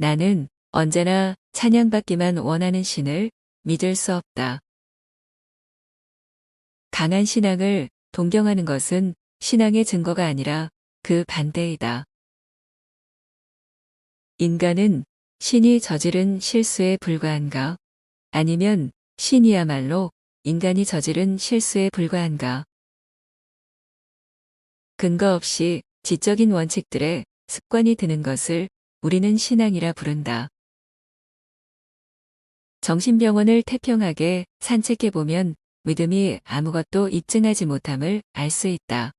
나는 언제나 찬양받기만 원하는 신을 믿을 수 없다. 강한 신앙을 동경하는 것은 신앙의 증거가 아니라 그 반대이다. 인간은 신이 저지른 실수에 불과한가? 아니면 신이야말로 인간이 저지른 실수에 불과한가? 근거 없이 지적인 원칙들에 습관이 드는 것을 우리는 신앙이라 부른다. 정신병원을 태평하게 산책해 보면 믿음이 아무것도 입증하지 못함을 알 수 있다.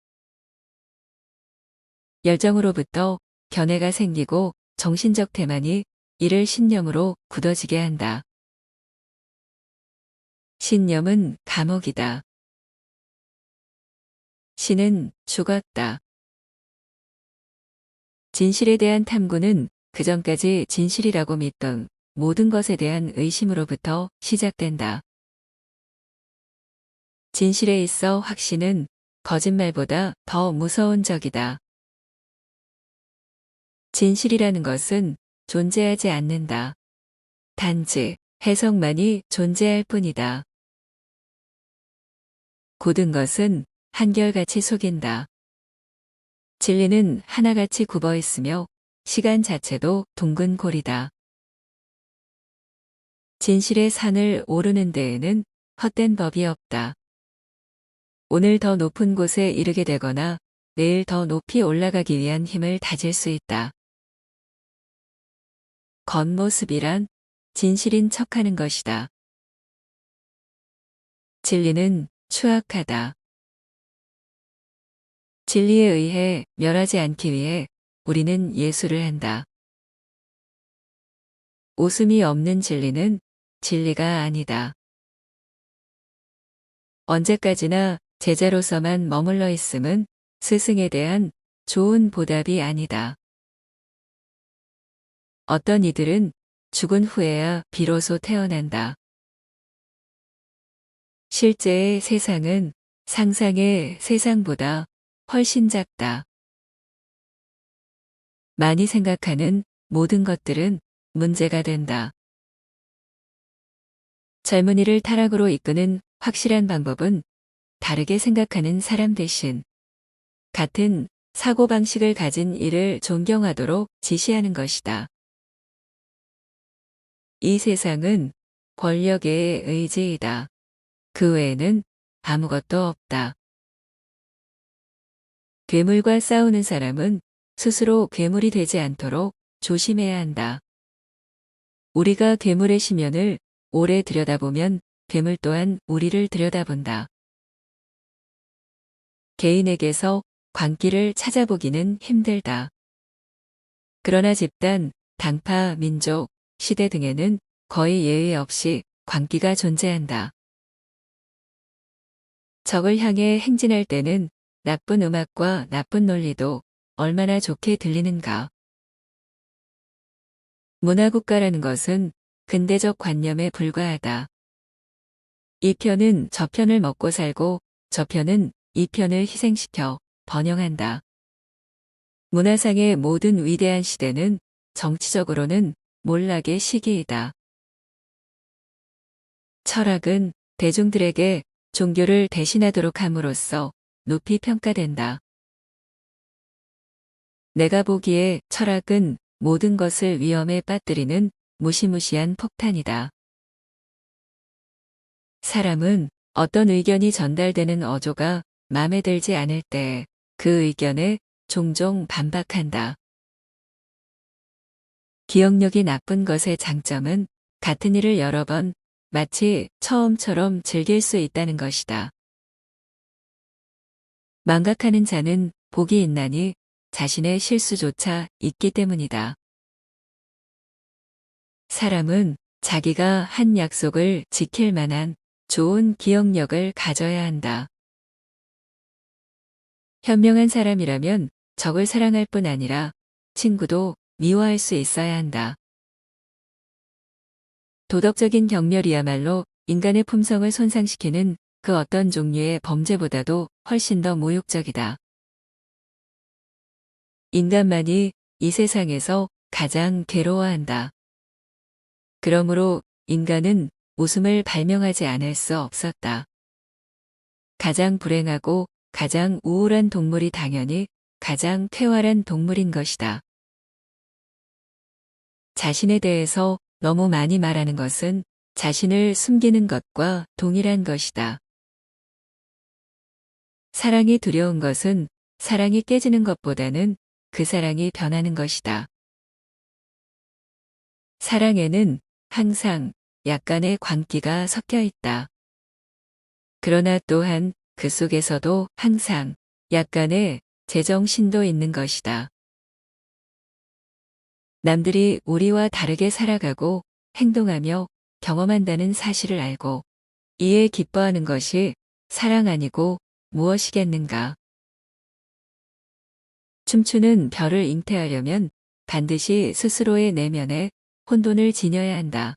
열정으로부터 견해가 생기고 정신적 태만이 이를 신념으로 굳어지게 한다. 신념은 감옥이다. 신은 죽었다. 진실에 대한 탐구는 그전까지 진실이라고 믿던 모든 것에 대한 의심으로부터 시작된다. 진실에 있어 확신은 거짓말보다 더 무서운 적이다. 진실이라는 것은 존재하지 않는다. 단지 해석만이 존재할 뿐이다. 고든 것은 한결같이 속인다. 진리는 하나같이 굽어 있으며 시간 자체도 둥근 골이다. 진실의 산을 오르는 데에는 헛된 법이 없다. 오늘 더 높은 곳에 이르게 되거나 내일 더 높이 올라가기 위한 힘을 다질 수 있다. 겉모습이란 진실인 척하는 것이다. 진리는 추악하다. 진리에 의해 멸하지 않기 위해 우리는 예술을 한다. 웃음이 없는 진리는 진리가 아니다. 언제까지나 제자로서만 머물러 있음은 스승에 대한 좋은 보답이 아니다. 어떤 이들은 죽은 후에야 비로소 태어난다. 실제의 세상은 상상의 세상보다 훨씬 작다. 많이 생각하는 모든 것들은 문제가 된다. 젊은이를 타락으로 이끄는 확실한 방법은 다르게 생각하는 사람 대신 같은 사고방식을 가진 이를 존경하도록 지시하는 것이다. 이 세상은 권력의 의지이다. 그 외에는 아무것도 없다. 괴물과 싸우는 사람은 스스로 괴물이 되지 않도록 조심해야 한다. 우리가 괴물의 시면을 오래 들여다보면 괴물 또한 우리를 들여다본다. 개인에게서 광기를 찾아보기는 힘들다. 그러나 집단, 당파, 민족, 시대 등에는 거의 예외 없이 광기가 존재한다. 적을 향해 행진할 때는 나쁜 음악과 나쁜 논리도 얼마나 좋게 들리는가. 문화국가라는 것은 근대적 관념에 불과하다. 이 편은 저 편을 먹고 살고 저 편은 이 편을 희생시켜 번영한다. 문화상의 모든 위대한 시대는 정치적으로는 몰락의 시기이다. 철학은 대중들에게 종교를 대신하도록 함으로써 높이 평가된다. 내가 보기에 철학은 모든 것을 위험에 빠뜨리는 무시무시한 폭탄이다. 사람은 어떤 의견이 전달되는 어조가 마음에 들지 않을 때 그 의견에 종종 반박한다. 기억력이 나쁜 것의 장점은 같은 일을 여러 번 마치 처음처럼 즐길 수 있다는 것이다. 망각하는 자는 복이 있나니 자신의 실수조차 있기 때문이다. 사람은 자기가 한 약속을 지킬 만한 좋은 기억력을 가져야 한다. 현명한 사람이라면 적을 사랑할 뿐 아니라 친구도 미워할 수 있어야 한다. 도덕적인 경멸이야말로 인간의 품성을 손상시키는 그 어떤 종류의 범죄보다도 훨씬 더 모욕적이다. 인간만이 이 세상에서 가장 괴로워한다. 그러므로 인간은 웃음을 발명하지 않을 수 없었다. 가장 불행하고 가장 우울한 동물이 당연히 가장 쾌활한 동물인 것이다. 자신에 대해서 너무 많이 말하는 것은 자신을 숨기는 것과 동일한 것이다. 사랑이 두려운 것은 사랑이 깨지는 것보다는 그 사랑이 변하는 것이다. 사랑에는 항상 약간의 광기가 섞여 있다. 그러나 또한 그 속에서도 항상 약간의 제정신도 있는 것이다. 남들이 우리와 다르게 살아가고 행동하며 경험한다는 사실을 알고 이에 기뻐하는 것이 사랑 아니고 무엇이겠는가. 춤추는 별을 잉태하려면 반드시 스스로의 내면에 혼돈을 지녀야 한다.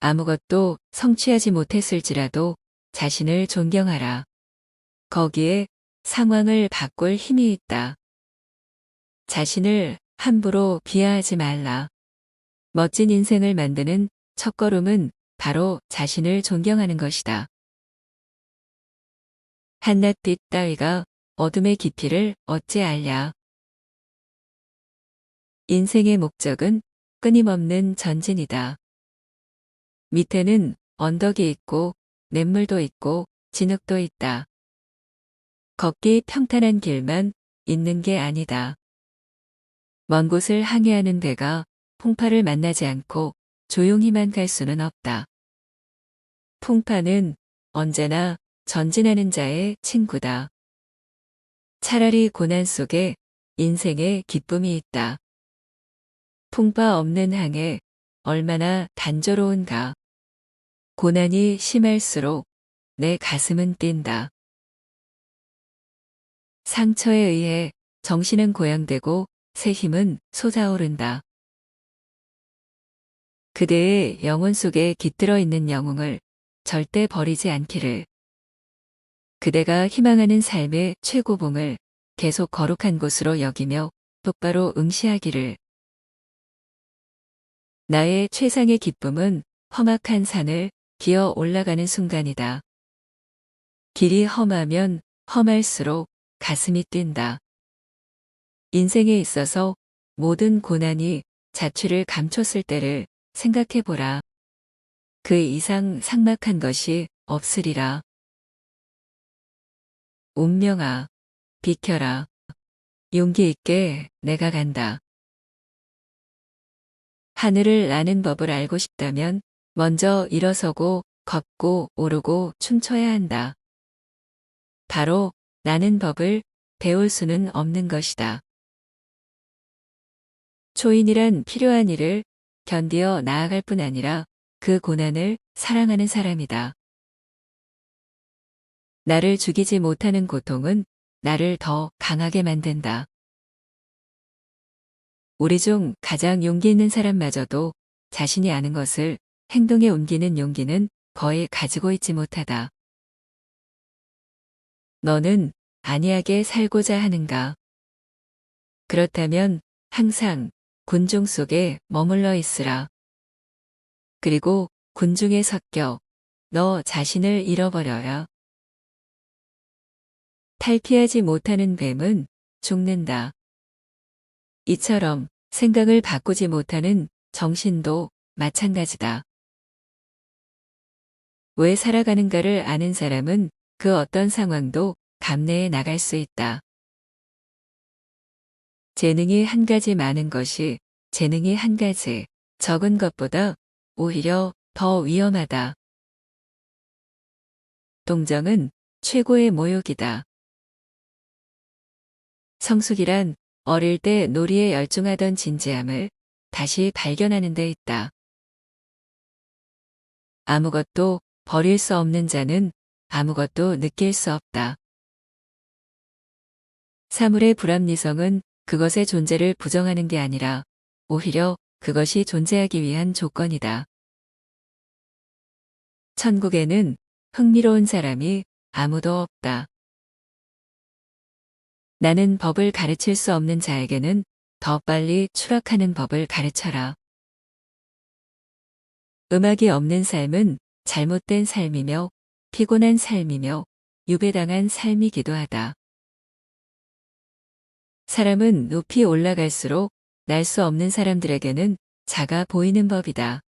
아무것도 성취하지 못했을지라도 자신을 존경하라. 거기에 상황을 바꿀 힘이 있다. 자신을 함부로 비하하지 말라. 멋진 인생을 만드는 첫걸음은 바로 자신을 존경하는 것이다. 한낮빛 따위가 어둠의 깊이를 어찌 알랴. 인생의 목적은 끊임없는 전진이다. 밑에는 언덕이 있고 냇물도 있고 진흙도 있다. 걷기 평탄한 길만 있는 게 아니다. 먼 곳을 항해하는 배가 풍파를 만나지 않고 조용히만 갈 수는 없다. 풍파는 언제나 전진하는 자의 친구다. 차라리 고난 속에 인생의 기쁨이 있다. 풍파 없는 항해 얼마나 단조로운가. 고난이 심할수록 내 가슴은 뛴다. 상처에 의해 정신은 고양되고 새 힘은 솟아오른다. 그대의 영혼 속에 깃들어 있는 영웅을 절대 버리지 않기를. 그대가 희망하는 삶의 최고봉을 계속 거룩한 곳으로 여기며 똑바로 응시하기를. 나의 최상의 기쁨은 험악한 산을 기어 올라가는 순간이다. 길이 험하면 험할수록 가슴이 뛴다. 인생에 있어서 모든 고난이 자취를 감췄을 때를 생각해보라. 그 이상 상막한 것이 없으리라. 운명아, 비켜라. 용기 있게 내가 간다. 하늘을 나는 법을 알고 싶다면 먼저 일어서고 걷고 오르고 춤춰야 한다. 바로 나는 법을 배울 수는 없는 것이다. 초인이란 필요한 일을 견디어 나아갈 뿐 아니라 그 고난을 사랑하는 사람이다. 나를 죽이지 못하는 고통은 나를 더 강하게 만든다. 우리 중 가장 용기 있는 사람마저도 자신이 아는 것을 행동에 옮기는 용기는 거의 가지고 있지 못하다. 너는 안이하게 살고자 하는가? 그렇다면 항상 군중 속에 머물러 있으라. 그리고 군중에 섞여 너 자신을 잃어버려야. 탈피하지 못하는 뱀은 죽는다. 이처럼 생각을 바꾸지 못하는 정신도 마찬가지다. 왜 살아가는가를 아는 사람은 그 어떤 상황도 감내해 나갈 수 있다. 재능이 한 가지 많은 것이 재능이 한 가지 적은 것보다 오히려 더 위험하다. 동정은 최고의 모욕이다. 성숙이란 어릴 때 놀이에 열중하던 진지함을 다시 발견하는 데 있다. 아무것도 버릴 수 없는 자는 아무것도 느낄 수 없다. 사물의 불합리성은 그것의 존재를 부정하는 게 아니라 오히려 그것이 존재하기 위한 조건이다. 천국에는 흥미로운 사람이 아무도 없다. 나는 법을 가르칠 수 없는 자에게는 더 빨리 추락하는 법을 가르쳐라. 음악이 없는 삶은 잘못된 삶이며 피곤한 삶이며 유배당한 삶이기도 하다. 사람은 높이 올라갈수록 날 수 없는 사람들에게는 작아 보이는 법이다.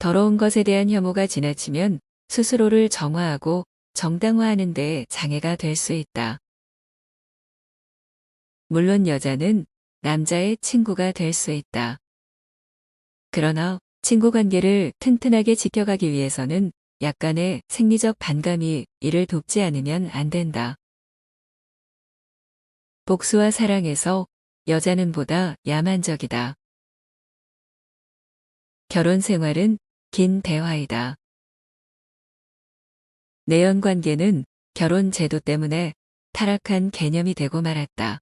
더러운 것에 대한 혐오가 지나치면 스스로를 정화하고 정당화하는 데 장애가 될 수 있다. 물론 여자는 남자의 친구가 될 수 있다. 그러나 친구 관계를 튼튼하게 지켜가기 위해서는 약간의 생리적 반감이 이를 돕지 않으면 안 된다. 복수와 사랑에서 여자는 보다 야만적이다. 결혼 생활은 긴 대화이다. 내연 관계는 결혼 제도 때문에 타락한 개념이 되고 말았다.